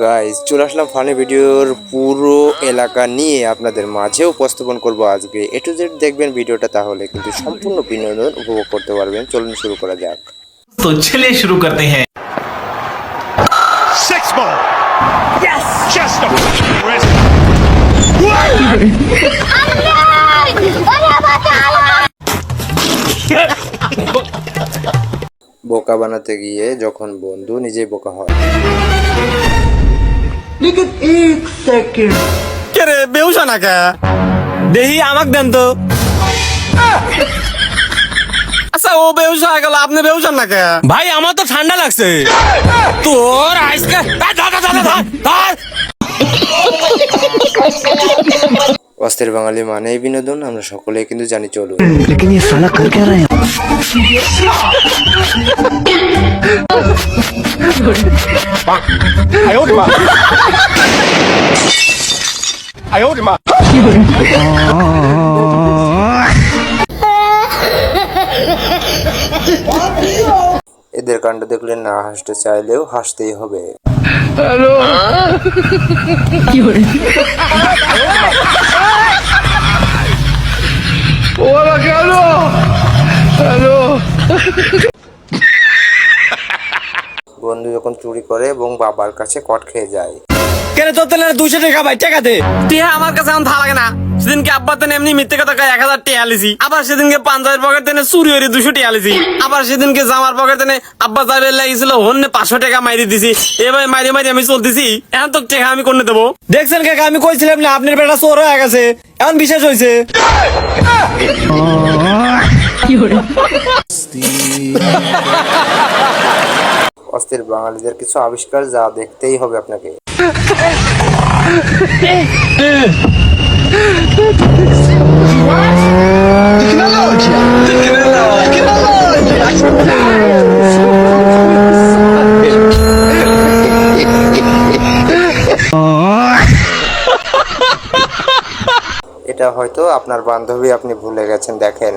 Guys চলে আসলাম funny ভিডিওর পুরো এলাকা নিয়ে আপনাদের মাঝে উপস্থাপন করব আজকে। এ টু জেড দেখবেন ভিডিওটা তাহলে কিন্তু সম্পূর্ণ বিনোদন উপভোগ করতে পারবেন। চলুন শুরু করা যাক। তো চলে শুরু করতে হ্যাঁ। Yeah. বোকা বানাতে গিয়ে যখন বন্ধু নিজেই বোকা হয়। কে রে বেউসা না কে দেহি আমাক দেন তো। আচ্ছা ও বেউসা হয়ে গেল আপনি বেউসান না কে ভাই আমার তো ঠান্ডা লাগছে। তোর আইসকে অস্থির বাঙালি মানেই বিনোদন আমরা সকলেই কিন্তু জানি চলো এদের কাণ্ড দেখলে না হাসতে চাইলেও হাসতেই হবে। হ্যালো। কি বন্ধু যখন চুরি করে এবং বাবার কাছে কট খেয়ে যায়। কেন তোর তেলে দুশো টাকা ভাই? টাকা দে। টিয়া আমার কাছে এখন ভালো লাগে না। সেদিনকে আব্বার তেনে এমনি মিথ্যে কথা কয়ে এক হাজার টিয়া লিছি আবার সেদিনকে পাঞ্জাবের পকেট তেনে চুরি হয়ে দুশো টিয়া লিছি আবার সেদিনকে জামার পকেট তেনে আব্বা যাবে লাগিয়েছিল হন্যে পাঁচশো টাকা মাইরি দিছি। এবার মাইরে মাইরে আমি চলতেছি। এখন তো টাকা আমি কোনে দেবো? দেখছেন কাকা আমি কইছিলাম না আপনার বেটা চোর হয়ে গেছে। এখন বিশেষ হয়েছে অস্থির বাঙালিদের কিছু আবিষ্কার যা দেখতেই হবে আপনাকে। এটা হয়তো আপনার বান্ধবী আপনি ভুলে গেছেন, দেখেন।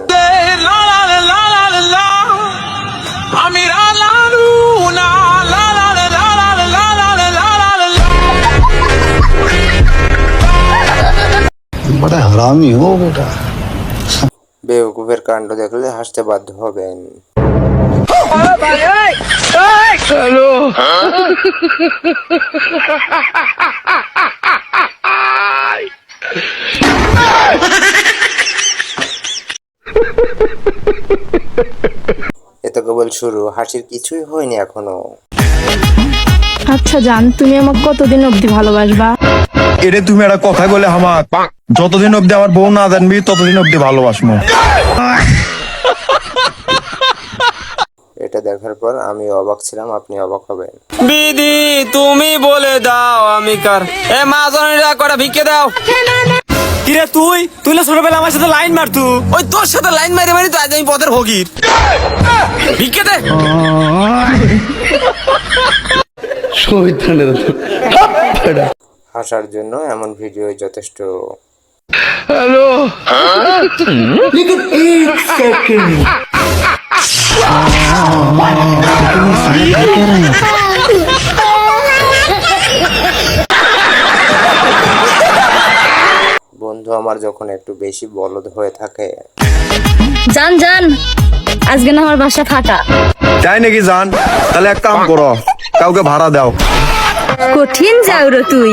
बड़ा हरामी हो बेटा বেউকুফের কাণ্ড দেখলে হাসতে বাধ্য হবেন এ তো কেবল শুরু। হাসির কিছুই হয়নি এখনও। আচ্ছা জান তুমি আমাকে কতদিন অবধি ভালোবাসবা? এটা তুমি একটা কথা বলে আমার যতদিন অব্দি আমার বউ না জানবি ততদিন অব্দি ভালোবাসবো। এটা দেখার পর আমি অবাক ছিলাম আপনি অবাক হবেন। দিদি তুমি বলে দাও আমি কার? এ মা জননীরা করে ভিক্ষে দাও। কিরে তুই তুই না ছোটবেলা আমার সাথে লাইন মারতু ওই তোর সাথে লাইন মারি মারি তো আজ আমি পথের ভগির ভিক্ষে দে হাসার জন্য এমন ভিডিও যথেষ্ট বন্ধু আমার যখন একটু বেশি বলদ হয়ে থাকে। জান জান আজকে না আমার বাসা ফাঁকা। তাই নাকি জান? তাহলে এক কাম করো কাউকে ভাড়া দাও। কঠিন যাও রে তুই।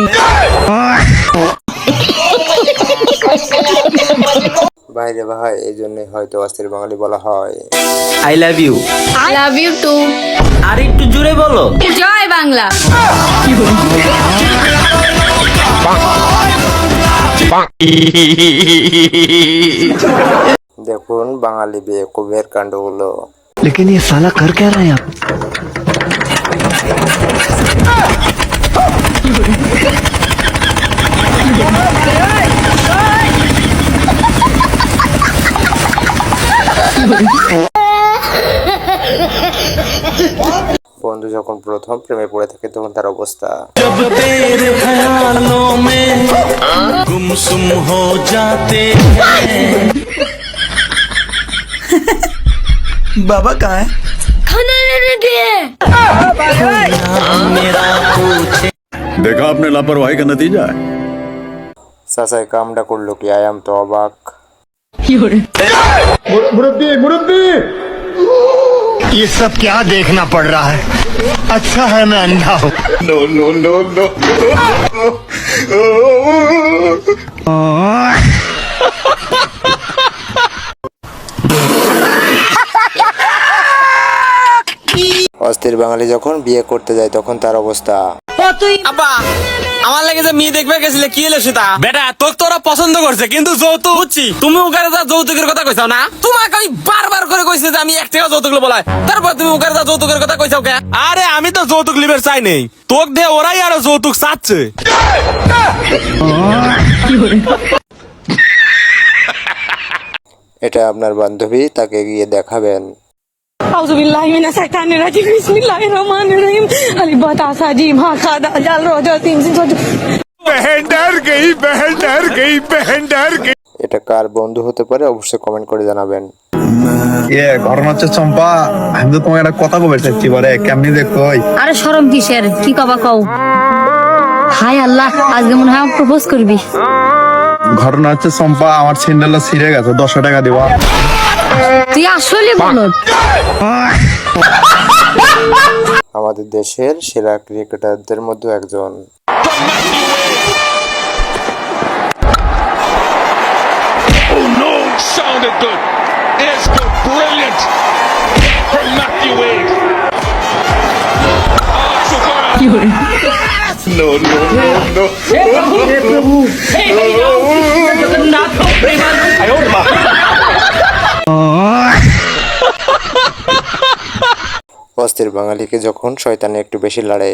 বাইরে ভাই এই জন্য হয়তো অস্থির বাঙালি বলা হয়। I love you I love you too আর একটু জোরে বলো। জয় বাংলা। দেখুন বাঙালি বেকুবের কাণ্ডগুলো लेकिन ये साला कर क्या रहे हैं आप বন্ধু বন্ধু যখন প্রথম প্রেমে পড়ে থাকে তখন তার অবস্থা जब तेरे ख्यालों में गुमसुम हो जाते बाबा कहाँ है খানা রেডি দিয়ে मेरा पूछे देखा आपने लापरवाही का नतीजा है চাচাই কামটা করলো কি আয়াম তো অবাক ये सब क्या देखना पड़ रहा है अच्छा है मैं अंधा हूँ অস্থির বাঙালি যখন বিয়ে করতে যায় তখন তার অবস্থা আব্বা আমার লাগে যে মেয়ে দেখবে গেছিলে কি এলো সেটা বেটা তোকে তোরা পছন্দ করছে কিন্তু যৌতুক বুঝছি। তুমি ওখানে যা যৌতুকের কথা কইছাও না? তোমাকে আমি বারবার করে কইছি যে আমি এক টাকা যৌতুক বলাই তারপর তুমি ওখানে যা যৌতুকের কথা কইছাও কে? আরে আমি তো যৌতুক লিবের চাই নেই। তোক দে ওরাই আরও যৌতুক চাচ্ছে। এটা আপনার বান্ধবী তাকে গিয়ে দেখাবেন। এটা কার বন্ধু হতে পারে? অবশ্যই কমেন্ট করে জানাবেন। ইয়ে ঘটনা হচ্ছে চম্পা আমি তো তোমাকে একটা কথা চাচ্ছি বলে কেমনি দেখো আরে শরম কিসের? কি কবা কও? হাই আল্লাহ আজকে মনে হয় প্রপোজ করবি। ঘটনা হচ্ছে চম্পা আমার সিন্ডেলটা ছিঁড়ে গেছে দশশো টাকা দিবা তুই আসলে বলত আমাদের দেশের সেরা ক্রিকেটারদের মধ্যে একজন No, sounded good. It's good. Brilliant from Matthew Wade. Oh, Sugara. অস্থির বাঙালিকে যখন শয়তানে একটু বেশি লড়ে।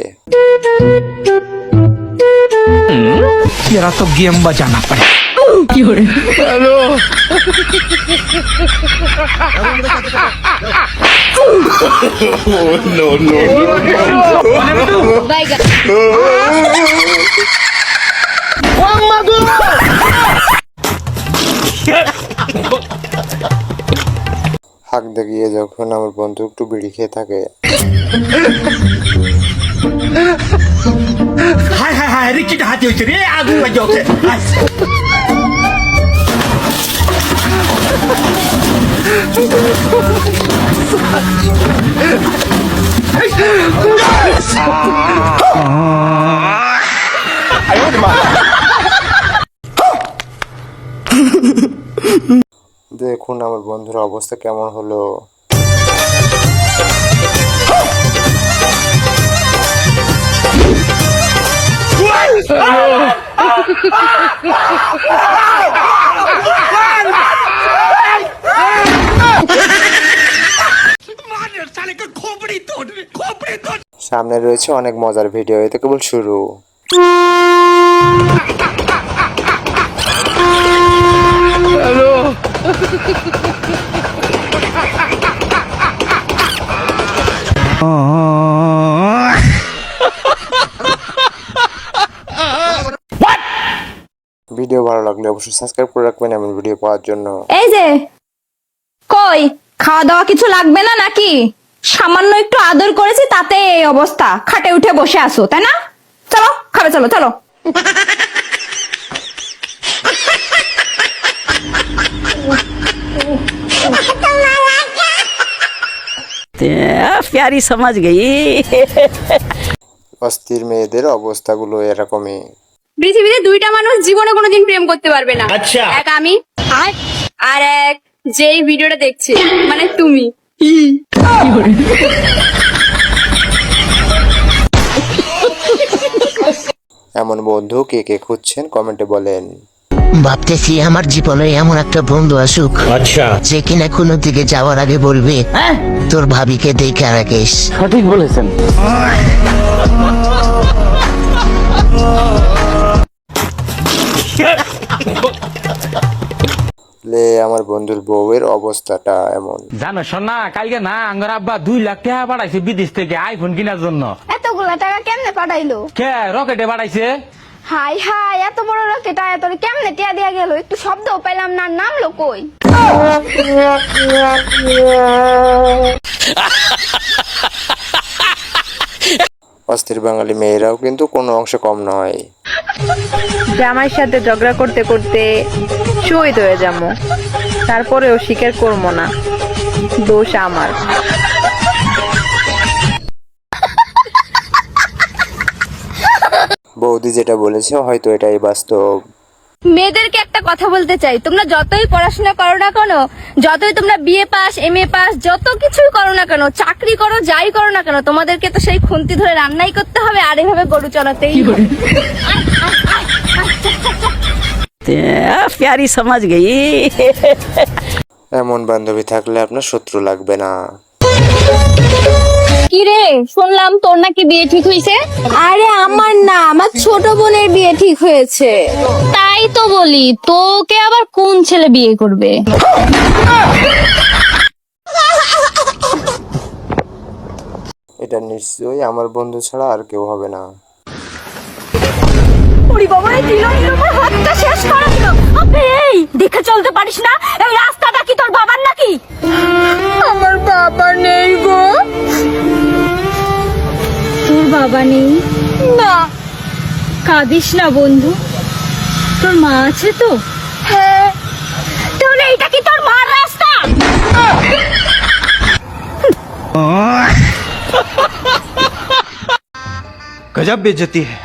তো গেম বাজানা পড়ে কি no, হাঁক দেখিয়ে যখন আমার বন্ধু একটু বিড়ি খেয়ে থাকে। हाय দেখুন আমার বন্ধুর অবস্থা কেমন হলো। সামনে রয়েছে অনেক মজার ভিডিও এতে কেবল শুরু। ভিডিও ভালো লাগলে অবশ্যই সাবস্ক্রাইব করে রাখবেন এমন ভিডিও পাওয়ার জন্য। এই যে, কই খাওয়া দাওয়া কিছু লাগবে না নাকি? সামান্য একটু আদর করেছি, তাতে এই অবস্থা। খাটে উঠে বসে আসো তাই না? চলো, খাবে, চলো চলো। প্যারি সমাজ গেই অস্থির মেয়েদের অবস্থাগুলো এরকমই। পৃথিবীতে দুইটা মানুষ জীবনে কোনোদিন প্রেম করতে পারবে না। আচ্ছা। এক আমি আর এক যেই ভিডিওটা দেখছি মানে তুমি। এমন বন্ধু কে কে খুঁজছেন? কমেন্টে বলেন। ভাবতেছি আমার জীবনে এমন একটা বন্ধু আসুক? আচ্ছা। যে কিনা কোনো দিকে যাওয়ার আগে বলবে তোর ভাবিকে দেখে রাখিস। দেখলে আমার বন্ধুর বউয়ের অবস্থাটা এমন। জানো শোনা কালকে না আঙ্গর আব্বা দুই লাখ টাকা পাঠাইছে বিদেশ থেকে আইফোন কেনার জন্য। এতগুলা টাকা কেমনে পাঠাইলো? কে রকেটে পাঠাইছে? হাই হাই এত বড় রকেট আয়া তোর কেমনে টিয়া দিয়া গেল? একটু শব্দও পেলাম না নামলো কই? অস্থির বাঙালি মেয়েরাও কিন্তু কোনো অংশে কম নয়। জামাইয়ের সাথে ঝগড়া করতে করতে শহীদ হয়ে যাব। তারপরেও স্বীকার করব না। দোষ আমার। বৌদি যেটা বলেছে হয়তো এটাই বাস্তব। মেয়েদেরকে একটা কথা বলতে চাই তোমরা যতই পড়াশোনা করো না কেন যতই তোমরা BA pass M A pass যত কিছুই করো না কেন চাকরি করো যাই করো না কেন তোমাদেরকে তো সেই খুন্তি ধরে রান্নাই করতে হবে আর এভাবে গরু চড়াতেই হবে। প্যারি সমাজ গেই। এমন বান্ধবী থাকলে আপনার শত্রু লাগবে না। কি রে শুনলাম তোর নাকি বিয়ে ঠিক হয়েছে। আরে আমার না আমার ছোট বোনের বিয়ে ঠিক হয়েছে। তাই তো বলি তোকে আবার কোন ছেলে বিয়ে করবে? এটা নিশ্চয়ই আমার বন্ধু ছাড়া আর কেউ হবে না। ওরে বাবা এই দিল দিল আমার হাতটা শেষ করে দিল আপনি এই দেখে চলতে পারিস না এই রাস্তাটা কি তোর বাবার নাকি আমার বাবা নেই গো তোর বাবা নেই না কাঁদিস না বন্ধু তোর মা আছে তো হ্যাঁ তাহলে এইটা কি তোর মার রাস্তা गजब बेइज्जती है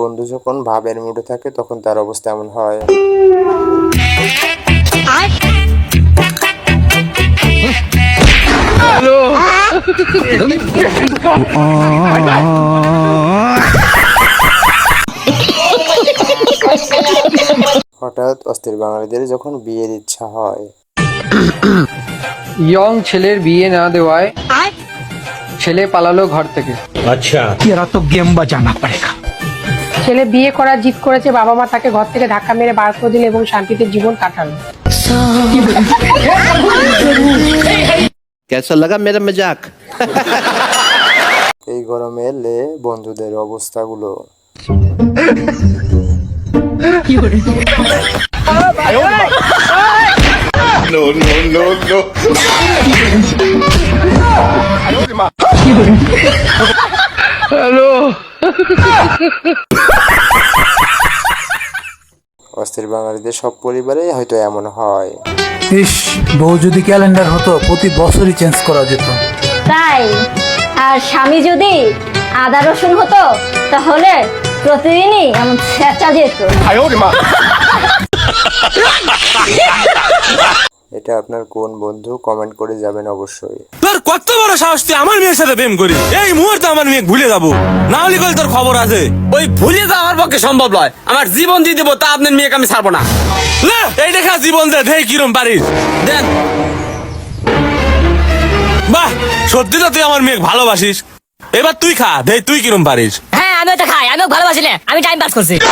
বন্ধু যখন ভাবের মুডে থাকে তখন তার অবস্থা এমন হয়। হঠাৎ অস্থির বাঙালিদের যখন বিয়ের ইচ্ছা হয়। ইয়ং ছেলের বিয়ে না দেওয়ায় ছেলে পালালো ঘর থেকে। আচ্ছা। এরা তো গেম বাজানা পড়েগা ছেলে বিয়ে করার জিত করেছে বাবা মা তাকে ঘর থেকে ধাক্কা মেরে বার করে দিল এবং শান্তিতে জীবন কাটালো। কেসা লাগা মেরা মজাক? এই গরমে এলে বন্ধুদের অবস্থাগুলো। No, অস্থির বাঙালিদের সব পরিবারেই হয়তো এমন হয়। ইস বউ যদি ক্যালেন্ডার হতো প্রতি বছরই চেঞ্জ করা যেত। তাই? আর স্বামী যদি আদা রসুন হতো তাহলে প্রতিদিনই এমন ছেঁচা যেত। এটা আপনার কোন বন্ধু? কমেন্ট করে যাবেন অবশ্যই। তোর কত বড় সাহস তুই আমার মেয়ের সাথে প্রেম করি এই মুহূর্তে আমার মেয়ে ভুলে যাব। না হলে কল তোর খবর আছে। ওই ভুলে যাওয়া আমার পক্ষে সম্ভব নয়। আমার জীবন দিয়ে দেবো তা আপনার মেয়েকে আমি ছাড়বো না। লে, এই দেখা জীবন দে দেখ কিরম পারিস। দেন। বাহ সত্যি তো তুই আমার মেয়ে ভালোবাসিস। এবার তুই খা দে তুই কিরম পারিস। হ্যাঁ আমিও তো খাই আমিও ভালোবাসি না আমি টাইম পাস করছি।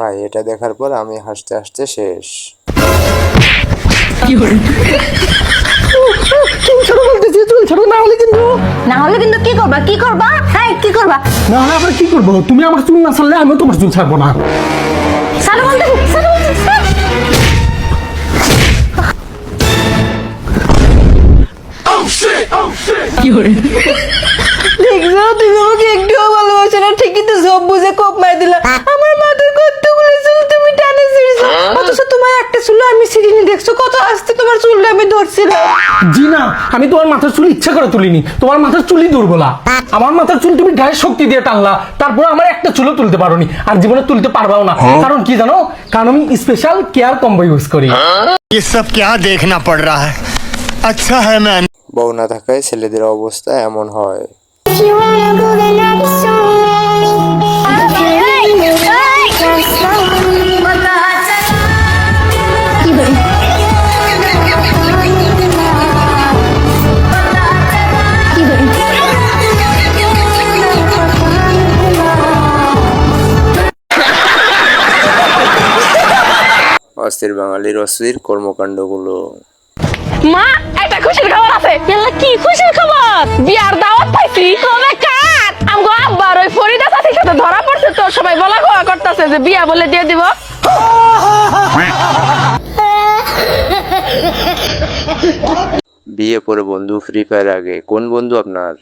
ভাই এটা দেখার পর আমি হাসতে হাসতে শেষ। না হলে কিন্তু কি করবা? কি করবা? হ্যাঁ কি করবা? না আবার কি করব? তুমি আমার চুল না ছাড়লে আমিও তোমার চুল ছাড়বো না। সালু বলতে সালু বলতে দেখছ তুমি আমাকে একটুও ভালোবাসো না। ঠিকই তো সব বুঝে কোপ মার দিলা। আমার তোমার একটা চুল আমি ছিঁড়িনি দেখছো কত আস্তে তোমার চুলটা আমি ধরছিলাম জি না আমি তোমার মাথার চুল ইচ্ছা করে তুলিনি তোমার মাথার চুলই দুর্বলা আমার মাথার চুল তুমি গায়ের শক্তি দিয়ে টানলা তারপর আমার একটা চুলও তুলতে পারোনি আর জীবনে তুলতে পারবাও না কারণ কি জানো কারণ আমি স্পেশাল কেয়ার কম্বো ইউজ করি ये सब क्या देखना पड़ रहा है अच्छा है मैं বউ না থাকায় ছেলেদের অবস্থা এমন হয় অস্থির বাঙালির অস্থির কর্মকাণ্ডগুলো। মা একটা খুশির খবর আছে। এলা কি খুশির খবর? বিয়ার দাওয়াত পাইছি। তবে কার? আমগো আব্বার ওই ফরিদা চাচির সাথে ধরা পড়ছে তো সবাই বলা কোয়া করতেছে যে বিয়া বলে দিয়ে দিব। বিয়ে পরে বন্ধু ফ্রি ফায়ার আগে। কোন বন্ধু আপনার?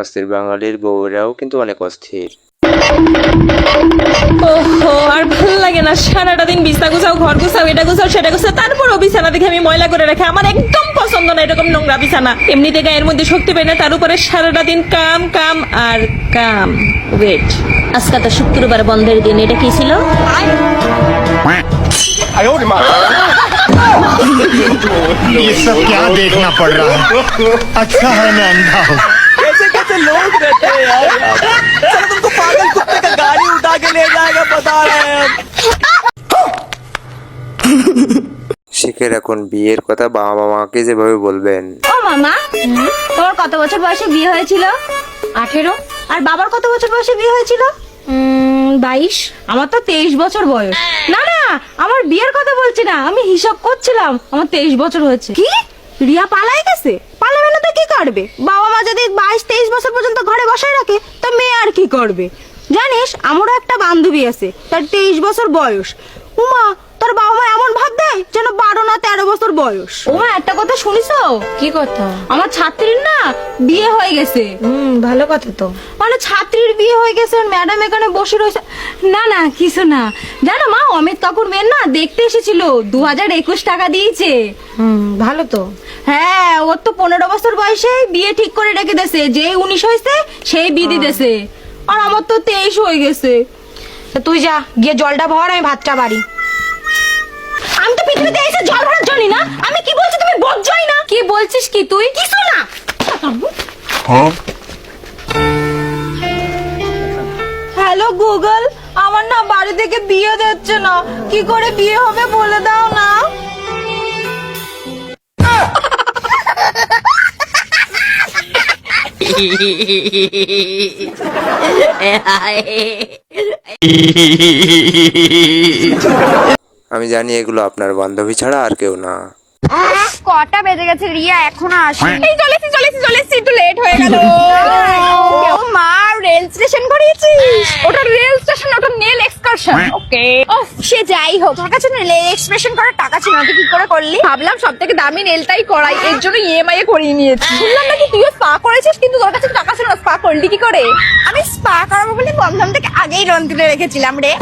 অস্থির বাঙালির বউরাও কিন্তু অনেক অস্থির। ওহো আর ভালো লাগে না সারাটা দিন বিছনা গুছাও ঘর গুছাও এটা গুছাও সেটা গুছাও তারপরও বিছানা দেখে আমি ময়লা করে রাখি। আমার একদম পছন্দ না এরকম নোংরা বিছানা। এমনিতে গায়ের মধ্যে শক্তি পাই না তার উপরে সারাটা দিন কাম কাম আর কাম। ওয়েট আজকে তো শুক্রবার বন্ধের দিন এটা কি ছিল? ये सब क्या देखना पड़ रहा है अच्छा है मैं अंधा हूँ कैसे कैसे लोग रहते हैं यार यहाँ पर? चलो तुमको पागल कुत्ते का गाड़ी उठा के ले जाएगा बता रहे हैं हम শিখে রাখুন বিয়ের কথা বাবা মাকে যেভাবে বলবেন ও মামা তোমার কত বছর বয়সে বিয়ে হয়েছিল আঠেরো আর বাবার কত বছর বয়সে বিয়ে হয়েছিল বাইশ? আমার তো তেইশ বছর বয়স। না না, আমার বিয়ের কথা বলছি না, আমি হিসাব করছিলাম, আমার তেইশ বছর হয়েছে। কি? রিয়া পালাই গেছে? পালাবে না তো কি করবে? বাবা মা যদি বাইশ, তেইশ বছর পর্যন্ত ঘরে বসায় রাখে, তো মেয়ে আর কি করবে? জানিস, আমারও একটা বান্ধবী আছে, তার তেইশ বছর বয়স। উমা তোর বাবা মা এমন ভাব দেয় যেন বারো না তেরো বছর বয়স। উমা একটা কথা শুনিছো কি কথা? আমার ছাত্রীর না বিয়ে হয়ে গেছে। হুম ভালো কথা তো। মানে ছাত্রীর বিয়ে হয়ে গেছে ম্যাডাম এখানে বসে রয়েছে। না না কিছু না। জানো মা অমিত কাপুর মেয়ের না দেখতে এসেছিল দু হাজার একুশ টাকা দিয়েছে। হুম ভালো তো। হ্যাঁ ওর তো পনেরো বছর বয়সে বিয়ে ঠিক করে রেখে দেছে যে উনিশ হয়েছে সেই বিধি দেছে আর আমার তো তেইশ হয়ে গেছে। তুই যা গিয়ে জলটা ভর আমি ভাতটা বাড়ি। আমি তো পৃথিবীতে এসে জল ভরার জন্য না। আমি কি বলছি তুমি বোঝই না? কি বলছিস কি তুই? কিছু না। হ্যালো গুগল আমার না বাড়ি থেকে বিয়ে দিচ্ছে না। কি করে বিয়ে হবে বলে দাও না। আমি জানি এগুলো আপনার বান্ধবী ছাড়া আর কেউ না। কটা বেজে গেছে রিয়া এখন আসেনি। এই চলেছি চলেছি চলেছি একটু লেট হয়ে গেল। ও মা রেল স্টেশন করেছিস ওটা রেল নেল এক্সকারশন ওকে ও সে যাই হোক তোর কাছে রেল এক্সপ্রেশন করার টাকা ছিল না তুই কি করে করলি? ভাবলাম সব থেকে দামি নেলটাই করাই এর জন্য ইএমআই এ করিয়ে নিয়েছি। শুনলাম নাকি তুইও স্পা করেছিস কিন্তু তোর কাছে টাকা ছিল না স্পা করলি কি করে? আমি স্পা করাবো বলে বন্ধন থেকে আগেই লোন তুলে রেখেছিলাম রে।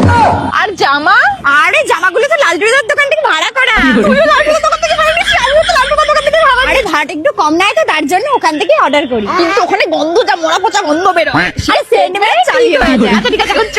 আর জামা? আরে জামাগুলো তো লালটুদার দোকান থেকে ভাড়া করা। তুইও লালটুদার দোকান থেকে ভাড়া নিয়েছিস আমিও তো লালটুদার দোকান থেকে ভাড়া আরে ভাড়াটা একটু কম নেয় তো তার জন্য ওখান থেকে অর্ডার করি। কিন্তু ওখানে গন্ধটা মোড়া পচা গন্ধ বেরো আরে সেন্ট মেরে চালিয়ে আচ্ছা ঠিক আছে এখন চ।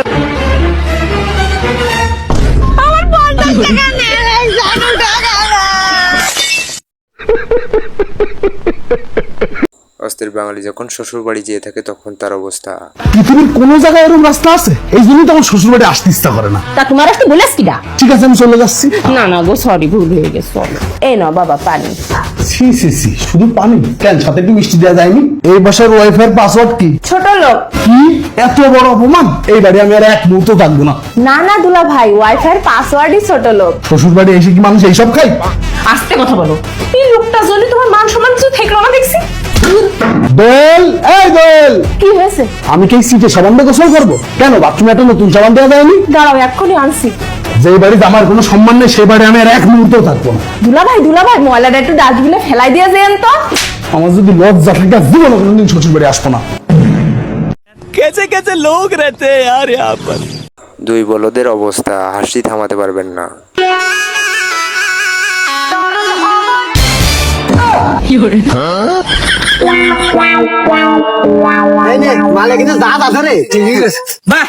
যখন শ্বশুর বাড়ি যেয়ে থাকে তখন তার অবস্থা। পৃথিবীর কোনো জায়গায় এরকম রাস্তা আছে? এই জন্যই তো আমার শ্বশুর বাড়ি আসতে ইচ্ছা করে না। তা তোমার আসতে বলেছ কিটা ঠিক আছে আমি চলে যাচ্ছি। না না গো সরি ভুল হয়ে গেছে এই নাও বাবা পানি। সি সি সি শুধু পানি। কেন সাথে একটু মিষ্টি দেওয়া যায়নি? এই বাসার ওয়াইফাই পাসওয়ার্ড কি? ছোট লোক। কি? এত বড় অপমান? এই বাড়ি আমি আর এক মুহূর্ত থাকব না। না না দুলা ভাই ওয়াইফাই পাসওয়ার্ডই ছোট লোক। শ্বশুর বাড়ি এসে কি মানুষ এইসব খায়? আস্তে কথা বলো। এই লোকটার জন্য তোমার মান সম্মান কিছু থাকল না দেখছি? দোল এই দোল। কি হয়েছে? আমি কি সিটে সাবান দিয়ে গোসল কেন নতুন সাবান দেওয়া যায়নি? দাঁড়াও এক্ষুনি আনছি। বাড়িতে আমার কোনো সম্মান নেই সেই বাড়ি আমি আর এক না। দুলা ভাই দুলা ভাই একটু ডাস্টবিনে ফেলাই দিয়ে যেন তো। আমার যদি লজ্জা থাকে কোনোদিন শ্বশুর বাড়ি আসব না। কেচে কেচে লোক রেতে আর দুই বলদের অবস্থা হাসি থামাতে পারবেন না। কি মালে কিন্তু দাঁত আছে রে। বাহ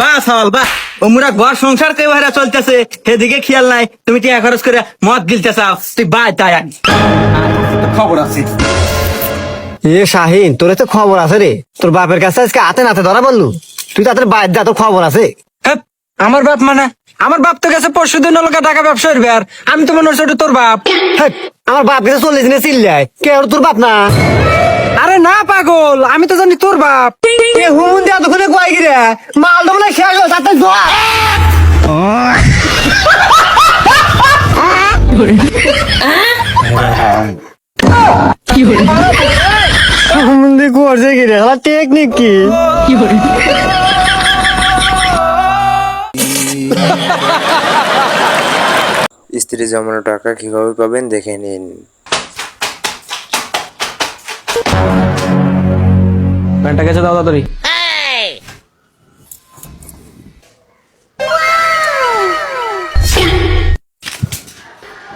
বাহ সওয়াল বাহ। ওমরা ঘর সংসার কে ভাড়া চলতেছে সেদিকে খেয়াল নাই। তুমি টিয়া খরচ করে মদ গিলতে চাও তুই বাই তাই খবর আছে। এ শাহিন তোর তো খবর আছে রে। তোর বাপের কাছে আজকে হাতে নাতে ধরা বললু। তুই তাদের বাইর দা তোর খবর আছে। আমার বাপ মানে? আমার বাপ তো গেছে পরশু দিন টাকা ব্যবসা করবে আর আমি তো মনে হচ্ছে তোর বাপ। আমার বাপ কাছে চল্লিশ দিনে চিল্লায়। কে আর তোর বাপ না? আরে না পাগল। আমি তো জানি তোর বাপ। হুমুন দিয়া দোকানে কয় গিরে মালটা বলে শেষ হলো তাতে জোয়া হুমুন দিয়ে করছে গিরে টেকনিক কি? স্ত্রী জমানো টাকা কীভাবে পাবেন দেখে নিন। প্যান্টটা গেছে দাও তাড়াতাড়ি।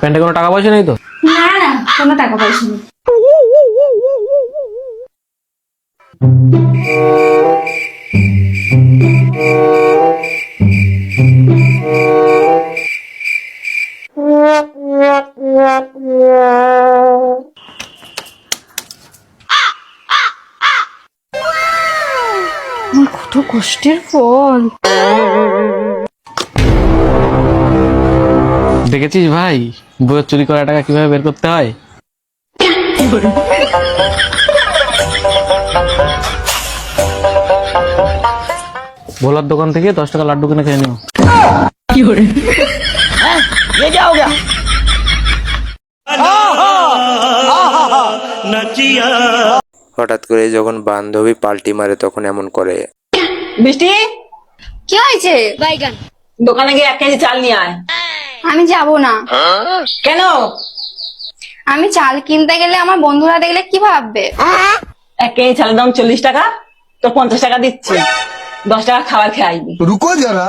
প্যান্টে কোনো টাকা পয়সা নেই তো? না না কোনো টাকা পয়সা নেই। কত কষ্টের ফল। দেখেছিস ভাই? বইয়ের চুরি করা টাকা কীভাবে বের করতে হয়? ভোলার দোকান থেকে দশ টাকা লাড্ডু কিনে খেয়ে নিও। হঠাৎ করে যখন বান্ধবী পাল্টি মারে তখন এমন করে। বৃষ্টি কি হয়েছে? বাইগান। দোকানে গিয়ে এক কেজি চাল নিয়ে আয়। আমি যাব না। কেন? আমি চাল কিনতে গেলে আমার বন্ধুরা দেখলে কি ভাববে? এক কেজি চালের দাম চল্লিশ টাকা তো পঞ্চাশ টাকা দিচ্ছি। দশ টাকা খাবার খেয়ে আসবি রুকো যারা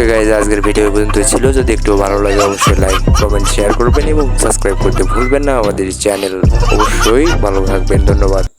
ওকে গাইজ আজকের ভিডিও পর্যন্ত ছিল। যদি একটু ভালো লাগে, অবশ্যই লাইক কমেন্ট শেয়ার করবেন এবং সাবস্ক্রাইব করতে ভুলবেন না। আমাদের চ্যানেল অবশ্যই ভালো থাকবেন। ধন্যবাদ।